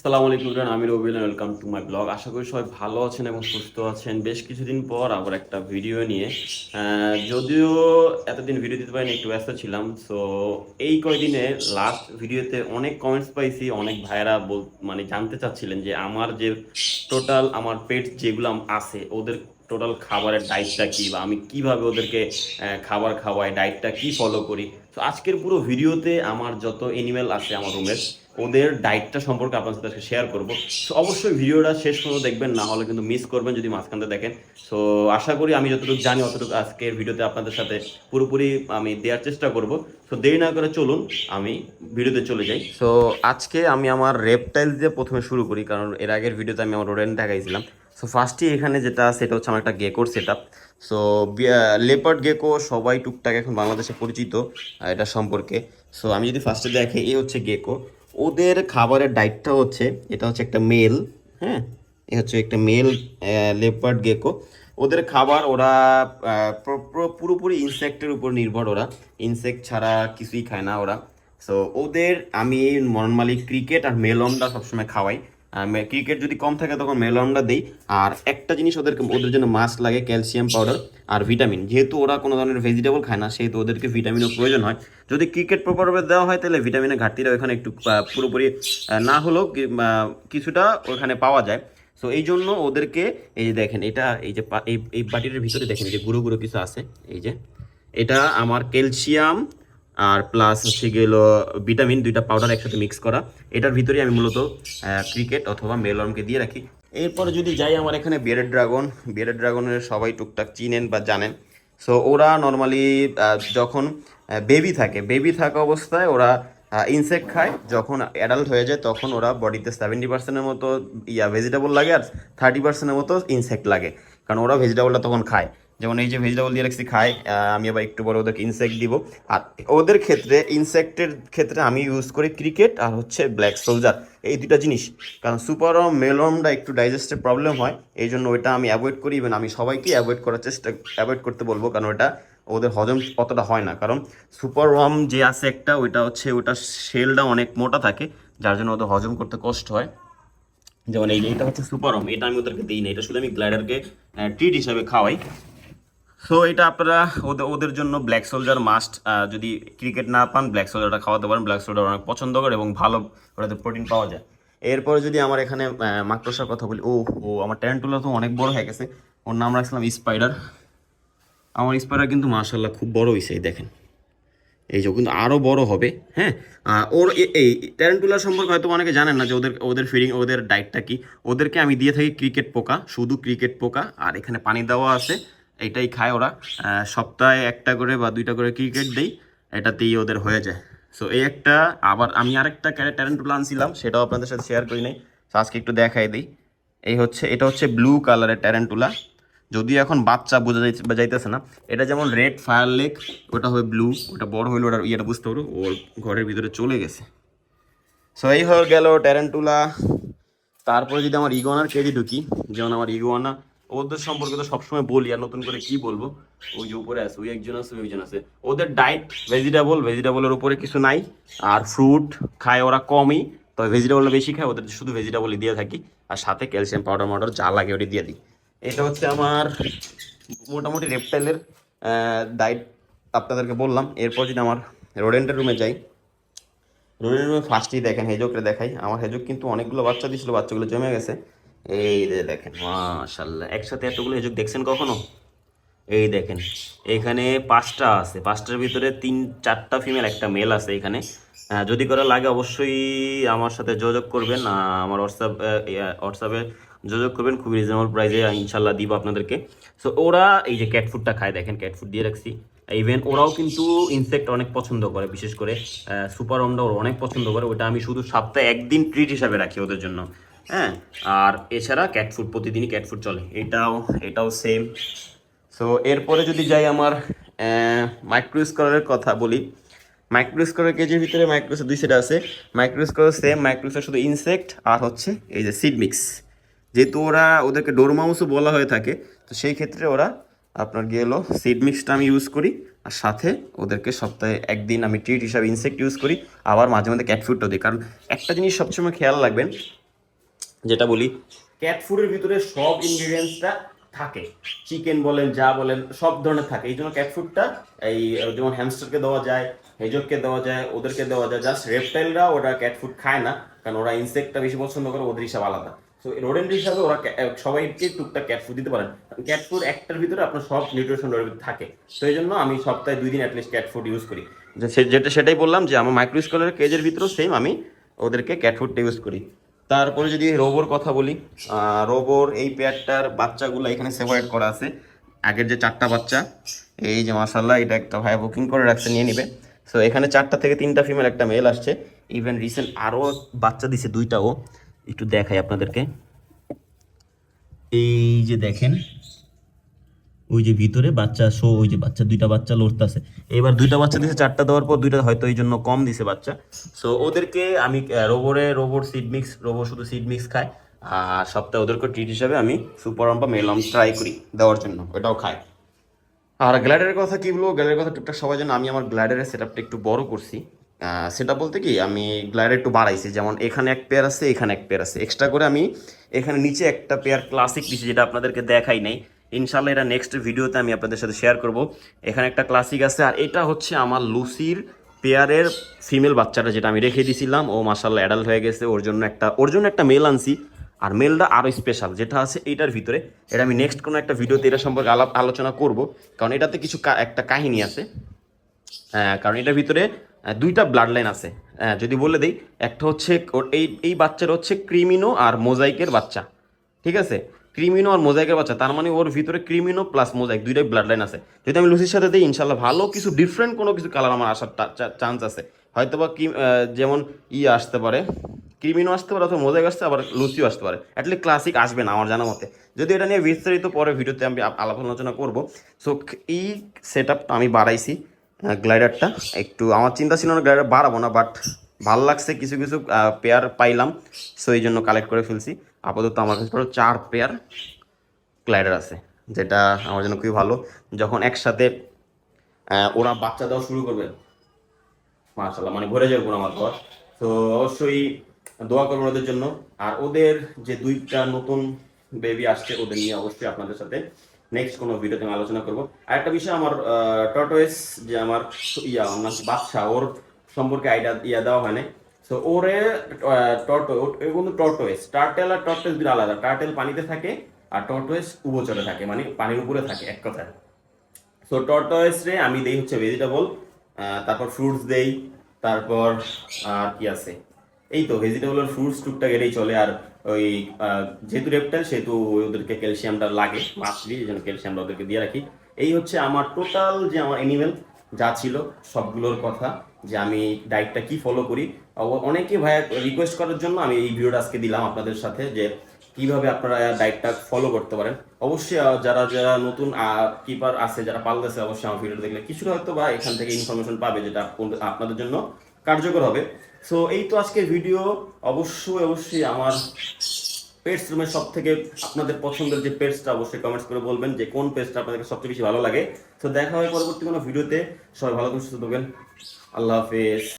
আসসালামু আলাইকুম আমি Robil welcome to my blog আশা করি সবাই ভালো আছেন এবং সুস্থ আছেন। বেশ কিছুদিন পর আবার একটা ভিডিও নিয়ে যদিও এতদিন ভিডিও দিতে পারিনি, একটু ব্যস্ত ছিলাম। সো এই কয়দিনে লাস্ট ভিডিওতে অনেক কমেন্টস পাইছি, অনেক ভাইয়েরা বল মানে জানতে চাচ্ছিলেন যে আমার যে টোটাল আমার পেট যেগুলো আছে, ওদের টোটাল খাবারের ডায়েটটা কী বা আমি কীভাবে ওদেরকে খাবার খাওয়াই ডায়েটটা কি ফলো করি? তো আজকের পুরো ভিডিওতে আমার যত এনিমেল আছে, আমার রুমের ওদের ডায়েটটা সম্পর্কে আপনার সাথে আজকে শেয়ার করব। অবশ্যই ভিডিওটা শেষ পর্যন্ত দেখবেন, না হলে কিন্তু মিস করবেন যদি মাঝখানতে দেখেন। সো আশা করি আমি যতটুকু জানি, অতটুকু আজকের ভিডিওতে আপনাদের সাথে পুরোপুরি আমি দেওয়ার চেষ্টা করব। সো দেরি না করে চলুন, আমি ভিডিওতে চলে যাই। সো আজকে আমি আমার রেপটাইল দিয়ে প্রথমে শুরু করি, কারণ এর আগের ভিডিওতে আমি আমার রোডেন দেখাইছিলাম। সো ফার্স্টে এখানে যেটা সেটা হচ্ছে আমার একটা গেকোর set up so leopard gecko সবাই টুকটাক এখন বাংলাদেশে পরিচিত এটা সম্পর্কে। সো আমি যদি ফার্স্টে দেখে, এই হচ্ছে গেকো ওদের খাবারের ডায়েটটা হচ্ছে, এটা হচ্ছে একটা মেল হ্যাঁ? এ হচ্ছে একটা মেল লেপার্ড গেকো ওদের খাবার ওরা পুরোপুরি ইনসেক্টের উপর নির্ভর ওরা। ইনসেক্ট ছাড়া কিছুই খায় না ওরা। সো ওদের, আমি নর্মালি ক্রিকেট আর মেলমটা সবসময় খাওয়াই। ক্রিকেট যদি কম থাকে তখন মেলনটা দিই। আর একটা জিনিস ওদেরকে, ওদের জন্য মাস্ক লাগে ক্যালসিয়াম পাউডার আর ভিটামিন যেহেতু ওরা কোনো ধরনের ভেজিটেবল খায় না, সেহেতু ওদেরকে ভিটামিনের প্রয়োজন হয়। যদি ক্রিকেট প্রপারভাবে দেওয়া হয়, তাহলে ভিটামিনের ঘাটতিটা ওখানে একটু পুরোপুরি না হলেও কিছুটা ওখানে পাওয়া যায়। সো এই জন্য ওদেরকে, এই যে দেখেন, এটা এই যে এই বাটিটার ভিতরে দেখেন যে গুঁড়ো গুঁড়ো কিছু আছে। এই যে, এটা আমার ক্যালসিয়াম আর প্লাস হচ্ছে গেল ভিটামিন দুইটা পাউডার একসাথে মিক্স করা। এটার ভিতরে আমি মূলত ক্রিকেট অথবা মেলনকে দিয়ে রাখি। এরপরে যদি যাই আমার এখানে বিয়ারেড ড্রাগন বিয়ারেড ড্রাগনের সবাই টুকটাক চিনেন বা জানেন। সো ওরা নর্মালি যখন বেবি থাকে বেবি থাকা অবস্থায় ওরা ইনসেক্ট খায়। যখন অ্যাডাল্ট হয়ে যায়, তখন ওরা বডিতে সেভেন্টি পার্সেন্টের মতো, ইয়া ভেজিটেবল লাগে আর থার্টি পার্সেন্টের মতো ইনসেক্ট লাগে। কারণ ওরা ভেজিটেবলটা তখন খায়। যেমন এই যে ভেজিটেবল দিয়ে রাখছি খায় আমি আবার একটু পরে ওদেরকে ইনসেক্ট দিব। আর ওদের ক্ষেত্রে ইনসেক্টের ক্ষেত্রে আমি ইউজ করি ক্রিকেট আর হচ্ছে ব্ল্যাক সোলজার এই দুটা জিনিস। কারণ সুপারম মেলমটা একটু ডাইজেস্টের প্রবলেম হয়, এই জন্য ওইটা আমি অ্যাভয়েড করি। ইভেন আমি সবাইকে অ্যাভয়েড করার চেষ্টা অ্যাভয়েড করতে বলব। কারণ ওটা ওদের হজম অতটা হয় না। কারণ সুপার ওয়াম যে আছে একটা, ওইটা হচ্ছে ওটা শেলটা অনেক মোটা থাকে, যার জন্য ওদের হজম করতে কষ্ট হয়। যেমন এই এটা হচ্ছে সুপার ওম এটা আমি ওদেরকে দিই না। এটা শুধু আমি গ্লাইডারকে ট্রিট হিসাবে খাওয়াই। সো এটা আপনারা ওদের ওদের জন্য ব্ল্যাক সোলজার মাস্ট যদি ক্রিকেট না পান ব্ল্যাক সোলজারটা খাওয়াতে পারেন। ব্ল্যাক সোলজার অনেক পছন্দ করে এবং ভালো ওটাতে প্রোটিন পাওয়া যায়। এরপরে যদি আমার এখানে মাকড়সার কথা বলি ও ও, আমার ট্যান্টুলা তো অনেক বড় হয়ে গেছে। ওর নাম রাখছিলাম স্পাইডার আমার স্পাইডার কিন্তু মাশাল্লাহ খুব বড় হয়েছে এই দেখেন। এই যে কিন্তু আরও বড় হবে হ্যাঁ? ওর এই ট্যারেন্টুলার সম্পর্কে হয়তো অনেকে জানেন না যে ওদের ওদের ফিডিং ওদের ডায়েটটা কি। ওদেরকে আমি দিয়ে থাকি ক্রিকেট পোকা, শুধু ক্রিকেট পোকা। আর এখানে পানি দেওয়া আছে। এটাই খায় ওরা। সপ্তাহে একটা করে বা দুইটা করে ক্রিকেট দেই, এটাতেই ওদের হয়ে যায়। সো এই একটা, আবার আমি আরেকটা ট্যারেন্টুলা আনছিলাম, সেটাও আপনাদের সাথে শেয়ার করি নাই। আজকে একটু দেখাই দিই। এই হচ্ছে, এটা হচ্ছে ব্লু কালারের ট্যারেন্টুলা যদিও এখন বাচ্চা বোঝা যাইতে, বা যাইতেছে না, এটা যেমন রেড ফায়ার লেক ওটা হবে ব্লু ওটা বড় হইল ওটা ইয়েটা বুঝতে পারো ওর ঘরের ভিতরে চলে গেছে। সো এই হয়ে গেল ট্যারেন্টুলা তারপরে যদি আমার ইগোয়ানার কেজি ঢুকি, যেমন আমার ইগোয়ানা ওদের সম্পর্কে তো সবসময় বলি, আর নতুন করে কি বলব? ওই যে উপরে আছে, ওই একজন আছে, ওই একজন আছে। ওদের ডায়েট ভেজিটেবল ভেজিটেবলের উপরে কিছু নাই, আর ফ্রুট খায় ওরা কমই, তবে ভেজিটেবলটা বেশি খায়, ওদের শুধু ভেজিটেবলই দিয়ে থাকি, আর সাথে ক্যালসিয়াম পাউডার মাউডার যা লাগে ওটি দিয়ে দিই। এটা হচ্ছে আমার মোটামুটি রেপটাইলের ডায়েট আপনাদেরকে বললাম। এরপর যদি আমার রোডেন্টের রুমে যাই রোডেন্টের রুমে ফার্স্টেই দেখেন হেজকরে দেখাই। আমার হেজক কিন্তু অনেকগুলো বাচ্চা দিয়েছিল, বাচ্চাগুলো জমে গেছে। এই যে দেখেন মাশাল্লাহ একসাথে এতগুলো হেজক দেখছেন কখনো? এই দেখেন এখানে পাঁচটা আছে। পাঁচটার ভিতরে তিন চারটা ফিমেল একটা মেল আছে এখানে। আহ, যদি করা লাগে অবশ্যই আমার সাথে যোগাযোগ করবেন। আমার হোয়াটসঅ্যাপ হোয়াটসঅ্যাপে যোগাযোগ করবেন। খুব রিজনেবল প্রাইসে ইনশাল্লাহ দিব আপনাদেরকে। সো ওরা এই যে ক্যাট ফুডটা খায় দেখেন ক্যাট ফুড দিয়ে রাখছি। ইভেন ওরাও কিন্তু ইনসেক্ট অনেক পছন্দ করে বিশেষ করে সুপার ওমটা ওরা অনেক পছন্দ করে। ওটা আমি শুধু সপ্তাহে একদিন ট্রিট হিসাবে রাখি ওদের জন্য। হ্যাঁ আর এছাড়া ক্যাট ফুড প্রতিদিনই ক্যাট ফুড চলে। এটাও এটাও সেম সো এরপরে যদি যাই আমার মাইক্রো স্কোয়ারের কথা বলি। মাইক্রো স্কোয়ারের কেজির ভিতরে মাইক্রোসের দুই সেট আছে। মাইক্রো স্কোয়ার সেম মাইক্রোসের শুধু ইনসেক্ট আর হচ্ছে এই যে সিড মিক্স যেহেতু ওরা, ওদেরকে ডোরমাউসও বলা হয়ে থাকে, তো সেই ক্ষেত্রে ওরা আপনার গিয়ে হলো সিড মিক্সটা আমি ইউজ করি, আর সাথে ওদেরকে সপ্তাহে একদিন আমি ট্রিট হিসাবে ইনসেক্ট ইউজ করি, আবার মাঝে মাঝে ক্যাট ফুডটাও দিই। কারণ একটা জিনিস সবসময় খেয়াল রাখবেন যেটা বলি। ক্যাট ফুডের ভিতরে সব ইনগ্রিডিয়েন্টসটা থাকে। চিকেন বলেন, যা বলেন, সব ধরনের থাকে। এই জন্য ক্যাট ফুডটা এই, যেমন হ্যামস্টারকে দেওয়া যায় হেজককে দেওয়া যায়, ওদেরকে দেওয়া যায়। জাস্ট রেপটাইলরা ওরা ক্যাট ফুড খায় না, কারণ ওরা ইনসেক্টটা বেশি পছন্দ করে, ওদের হিসাব আলাদা। সো রোডেন্ট হিসাবে ওরা সবাইকে টুকটাক ক্যাট ফুড দিতে পারেন। ক্যাট ফুড একটার ভিতরে আপনার সব নিউট্রিশন থাকে। তো এই জন্য আমি সপ্তাহে দুই দিন অ্যাটলিস্ট ক্যাট ফুড ইউজ করি। যেটা সেটাই বললাম যে, আমার মাইক্রো স্কলের কেজের ভিতরেও সেম আমি ওদেরকে ক্যাট ফুডটা ইউজ করি। তারপরে যদি রোবোর কথা বলি রোবর এই পেয়ারটার বাচ্চাগুলো এখানে সেপারেট করা আছে। আগের যে চারটা বাচ্চা, এই যে মাসাল্লাহ এটা একটা ভাই বুকিং করে রাখছে, নিয়ে নিবে। সো এখানে চারটা থেকে তিনটা ফিমেল একটা মেল আসছে। ইভেন রিসেন্ট আরও বাচ্চা দিছে দুইটাও একটু দেখাই আপনাদেরকে। এই যে দেখেন ওই যে ভিতরে বাচ্চা, শো, ওই যে বাচ্চা, দুইটা বাচ্চা লড়তেছে। এবার দুইটা বাচ্চা দিছে, চারটা দেওয়ার পর দুইটা হয়তো এই জন্য কম দিছে বাচ্চা। সো ওদেরকে আমি রোবরে রোবর সিড মিক্স রোবর শুধু সিড মিক্স খায়। আর সপ্তাহে ওদেরকে ট্রিট হিসাবে আমি সুপার বা মেলম ট্রাই করি দেওয়ার জন্য, ওটাও খায়। আর গ্ল্যাডারের কথা কি বলব? গ্ল্যাডারের কথা টুকটাক সবাই জানে, আমি আমার গ্ল্যাডারের সেট আপটা একটু বড় করছি। সেটা বলতে কি, আমি গ্ল্যাডার একটু বাড়াইছি, যেমন এখানে এক পেয়ার আছে, এখানে এক পেয়ার আছে। এক্সট্রা করে আমি এখানে নিচে একটা পেয়ার ক্লাসিক দিছি, যেটা আপনাদেরকে দেখাই নাই। ইনশাল্লাহ এটা নেক্সট ভিডিওতে আমি আপনাদের সাথে শেয়ার করব। এখানে একটা ক্লাসিক আছে আর এটা হচ্ছে আমার লুসির পেয়ারের ফিমেল বাচ্চাটা যেটা আমি রেখে দিয়েছিলাম ও মাসাল্লাহ অ্যাডাল্ট হয়ে গেছে ওর জন্য একটা ওর জন্য একটা মেল আনছি আর মেলটা আরও স্পেশাল যেটা আছে এইটার ভিতরে। এটা আমি নেক্সট কোনো একটা ভিডিওতে এটা সম্পর্কে আলাপ আলোচনা করব কারণ এটাতে কিছু একটা কাহিনী আছে। হ্যাঁ, কারণ এটার ভিতরে দুইটা ব্লাড লাইন আছে। হ্যাঁ, যদি বলে দিই একটা হচ্ছে ওর এই এই বাচ্চার হচ্ছে ক্রিমিনো আর মোজাইকের বাচ্চা। ঠিক আছে? ক্রিমিনো আর মোজাইকের বাচ্চা, তার মানে ওর ভিতরে ক্রিমিনো প্লাস মোজাইক, দুইটাই ব্লাড লাইন আছে যদি আমি লুসির সাথে দিই ইনশাল্লাহ ভালো কিছু ডিফারেন্ট কোনো কিছু কালার আমার আসার চান্স আছে। হয়তো বা কি যেমন ই আসতে পারে, ক্রিমিনো আসতে পারে অথবা মোজাইক আসতে আবার লুসিও আসতে পারে। অ্যাটলিস্ট ক্লাসিক আসবে না আমার জানা মতে। যদি এটা নিয়ে বিস্তারিত পরে ভিডিওতে আমি আলাপ আলোচনা করব। সো এই সেট আপটা আমি বাড়াইছি গ্লাইডারটা একটু আমার চিন্তা ছিল না গ্লাইডার বাড়াবো না বাট ভালো লাগছে, কিছু কিছু পেয়ার পাইলাম। সো এই জন্য কালেক্ট করে ফেলছি। আপাতত আমার কাছে ধরো চার পেয়ার গ্লাইডার আছে, যেটা আমার জন্য খুবই ভালো। যখন একসাথে ওরা বাচ্চা দেওয়া শুরু করবে মাশাল্লাহ মানে ভরে যাবে আমার ঘর। তো অবশ্যই দোয়া করব ওদের জন্য। আর ওদের যে দুইটা নতুন বেবি আসছে, ওদের নিয়ে অবশ্যই আপনাদের সাথে নেক্সট কোনো ভিডিওতে আমি আলোচনা করব। আর একটা বিষয় আমার টটোয়েস যে আমার ইয়া বাচ্চা ওর সম্পর্কে আইডিয়া ইয়া দেওয়া হয় না তো ওরে টটো কিন্তু টর্টোয়েস টার্টেল আর টর্টোয়েস দুটো আলাদা। টার্টেল পানিতে থাকে আর টর্টোয়েস উভচরে থাকে মানে পানির উপরে থাকে, এক কথায়। সো টর্টয়েস রে আমি দেই হচ্ছে ভেজিটেবল তারপর ফ্রুটস দেই, তারপর আর কি আছে? এই তো ভেজিটেবল ফ্রুটস টুকটাক এটাই চলে, আর ওই যেহেতু রেপটাইল সেহেতু ওদেরকে ক্যালসিয়ামটা লাগে মাছলি এই ক্যালসিয়ামটা ওদেরকে দিয়ে রাখি। এই হচ্ছে আমার টোটাল যে আমার অ্যানিমেল যা ছিল সবগুলোর কথা যে আমি ডায়েটটা কি ফলো করি। অনেকে ভাইয়া রিকোয়েস্ট করার জন্য আমি এই ভিডিওটা আজকে দিলাম আপনাদের সাথে যে কীভাবে আপনারা ডায়েটটা ফলো করতে পারেন। অবশ্যই যারা যারা নতুন কিপার আছে, যারা পালতেছে, অবশ্যই আমার ভিডিও দেখলে কিছুটা হয়তো বা এখান থেকে ইনফরমেশন পাবে যেটা আপনাদের জন্য কার্যকর হবে। সো এই তো আজকের ভিডিও অবশ্যই অবশ্যই আমার পেটস রুমের সব থেকে আপনাদের পছন্দের যে পেটসটা অবশ্যই কমেন্টস করে বলবেন যে কোন পেটসটা আপনাদের সবচেয়ে বেশি ভালো লাগে। তো দেখা হয় পরবর্তী কোনো ভিডিওতে। সবাই ভালো করে সুস্থ থাকবেন আল্লাহ হাফেজ।